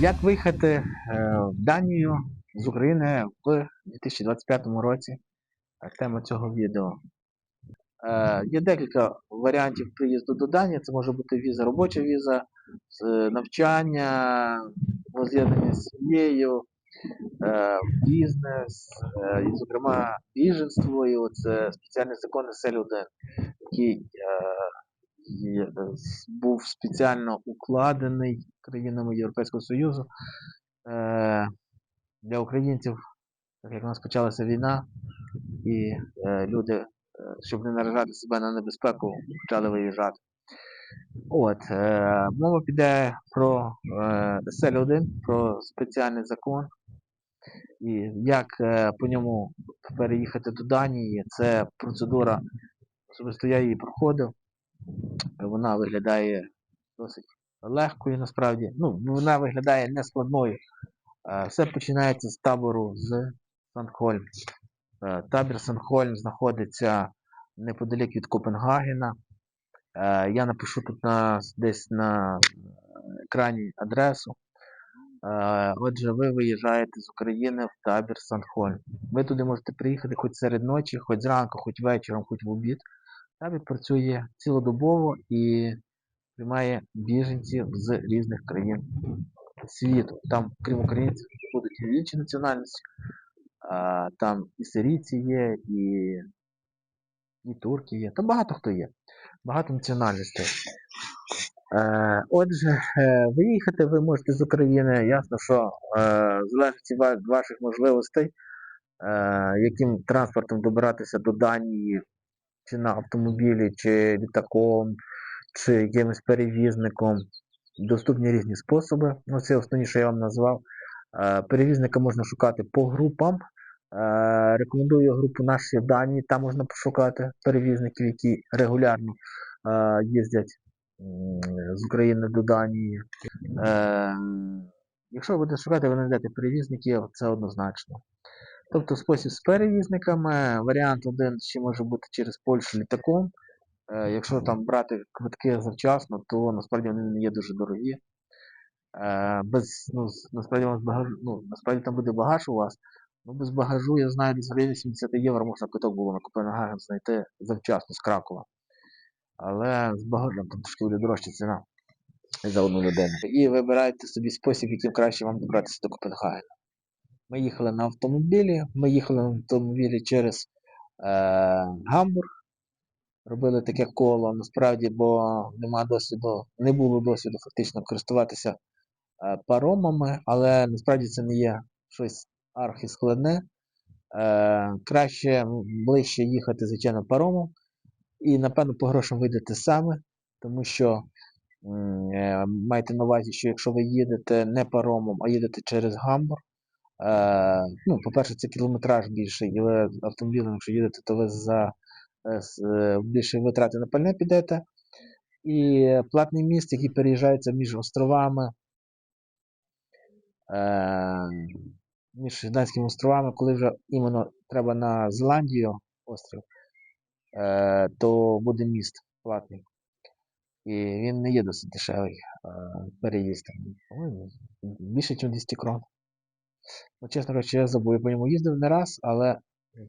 Як виїхати е, в Данію з України в 2025 році? Е, Тема цього відео. Е, Є декілька варіантів приїзду до Данії. Це може бути віза, робоча віза, навчання, воз'єднання з сім'єю, е, бізнес, е, і, зокрема, біженство, і оце спеціальний закон СЛ-1, який е, був спеціально укладений країнами Європейського Союзу е, для українців, так як у нас почалася війна, і е, люди, щоб не наражати себе на небезпеку, почали виїжджати. От, мова піде про е, СЛ-1, про спеціальний закон. І як по ньому переїхати до Данії, це процедура, особисто я її проходив. Вона виглядає досить легкою насправді. Ну, вона виглядає нескладною. Е, Все починається з табору з Сандхольм. Е, Табір Сандхольм знаходиться неподалік від Копенгагена. Е, Я напишу тут на, десь на екрані адресу. Отже, ви виїжджаєте з України в табір Сандхольм. Ви туди можете приїхати хоч серед ночі, хоч зранку, хоч вечором, хоч в обід. Табір працює цілодобово і приймає біженців з різних країн світу. Там, крім українців, будуть і інші національності. Там і сирійці є, і, і турки є. Там багато хто є. Багато національностей. Е, отже, е, виїхати ви можете з України. Ясно, що е, залежить від ваших можливостей, яким транспортом добиратися до Данії, чи на автомобілі, чи літаком, чи якимось перевізником. Доступні різні способи. Ну, це основні, що я вам назвав. Е, Перевізника можна шукати по групам. Е, Рекомендую групу наші дані. Там можна пошукати перевізників, які регулярно е, їздять з України до Данії. Якщо ви будете шукати, ви знайдете перевізників, це однозначно. Тобто спосіб з перевізниками, варіант один ще може бути через Польщу літаком. Е, Якщо там брати квитки завчасно, то насправді вони не є дуже дорогі. Е, Без, ну, насправді, багаж, ну, насправді там буде багаж у вас. Ну, без багажу, я знаю, десь в районі 70 євро можна квиток було на Копенгаген знайти завчасно з Кракова. Але з багажем там трошки буде дорожча ціна за одну людину. І вибирайте собі спосіб, яким краще вам добратися до Копенгагена. Ми їхали на автомобілі, ми їхали на автомобілі через е, Гамбург, робили таке коло, насправді, бо нема досвіду, не було досвіду фактично користуватися е, паромами, але насправді це не є щось архіскладне. Е, краще ближче їхати, звичайно, паромом. І, напевно, по грошам вийдете саме, тому що е, майте на увазі, що якщо ви їдете не паромом, а їдете через Гамбург, ну, по-перше, це кілометраж більший, і ви автомобілем, якщо їдете, то ви за е, е, більше витрати на пальне підете. І платний міст, який переїжджається між островами, е, між Данськими островами, коли вже іменно треба на Зеландію острів, е, то буде міст платний. І він не є досить дешевий е, переїзд. Більше, ніж 200 крон. Ну, чесно кажучи, я забув, я по ньому їздив не раз, але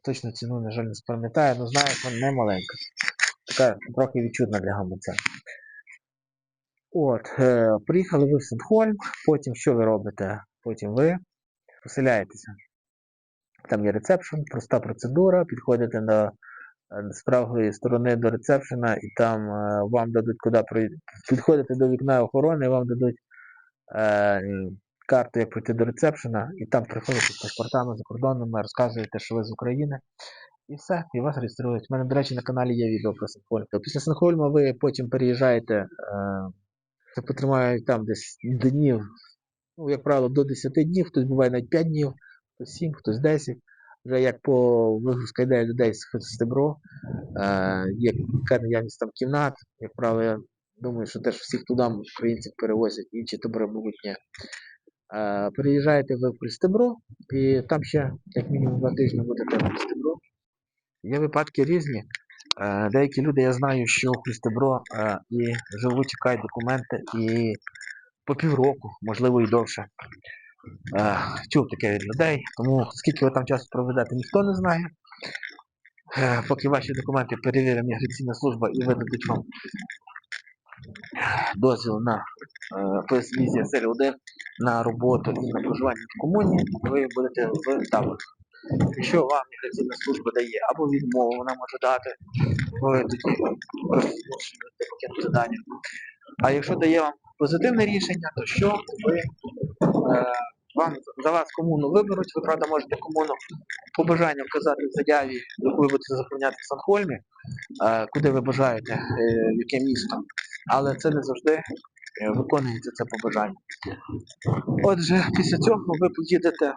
точно ціну, на жаль, не спам'ятаю. Ну, знаю, що не маленька. Така трохи відчутна для гамбурця. От, е, приїхали ви в Сентхольм, потім що ви робите? Потім ви поселяєтеся. Там є рецепшн, проста процедура, підходите на, е, з правої сторони до рецепшена і там е, вам дадуть куди пройти. Підходите до вікна охорони, вам дадуть е, карту, як пройти до рецепшена, і там приходите з паспортами закордонними, розказуєте, що ви з України. І все, і вас реєструють. У мене, до речі, на каналі є відео про Сенхольм. Після Сенхольма ви потім переїжджаєте, е, це потримає там десь днів, ну, як правило, до 10 днів, хтось буває навіть 5 днів, хтось 7, хтось 10. Вже як по вигрузка йде людей з Стебро, е, є яка наявність там кімнат, як правило, я думаю, що теж всіх туди українців перевозять, інші табори будуть ні. Е, переїжджаєте ви в Пристебро, і там ще як мінімум два тижні будете в Пристебро. Є випадки різні. Деякі люди, я знаю, що в Христебро е, і живуть, чекають документи, і по півроку, можливо і довше. Чув таке від людей, тому скільки ви там часу проведете, ніхто не знає. Поки ваші документи перевірить міграційна служба і видадуть вам дозвіл на е, пояснізі СЛ1 на роботу і на проживання в комуні, ви будете в таборі. Якщо вам міграційна служба дає або відмову, вона може дати, ви тоді можете покинути дані. А якщо дає вам позитивне рішення, то що ви е, вам за вас комуну виберуть, ви правда можете комуну по бажанню вказати в заяві, яку ви будете заповняти в Санхольмі, е, куди ви бажаєте, е, яке місто. Але це не завжди виконується це побажання. Отже, після цього ви поїдете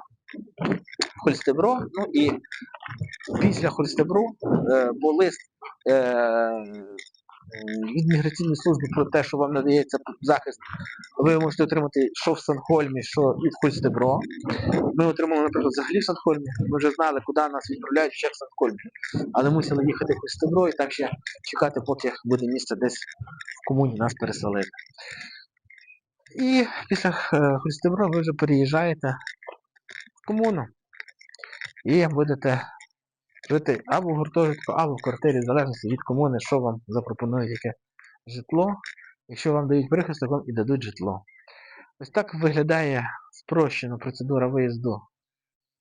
в Хольстебро, ну і після Хольстебру е, бо лист е, від міграційної служби про те, що вам надається захист, ви можете отримати що в Санхольмі, що і в Хольстебро. Ми отримали, наприклад, взагалі в Санхольмі. Ми вже знали, куди нас відправляють ще в Санхольмі. Але мусили їхати в Хольстебро і так ще чекати, поки буде місце десь в комуні нас переселити. І після е, ви вже переїжджаєте в комуну і будете жити або в гуртожитку, або в квартирі, в залежності від комуни, що вам запропонують яке житло. Якщо вам дають прихисток, вам і дадуть житло. Ось так виглядає спрощена процедура виїзду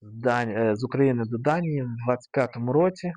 з, е, України до Данії в 2025 році.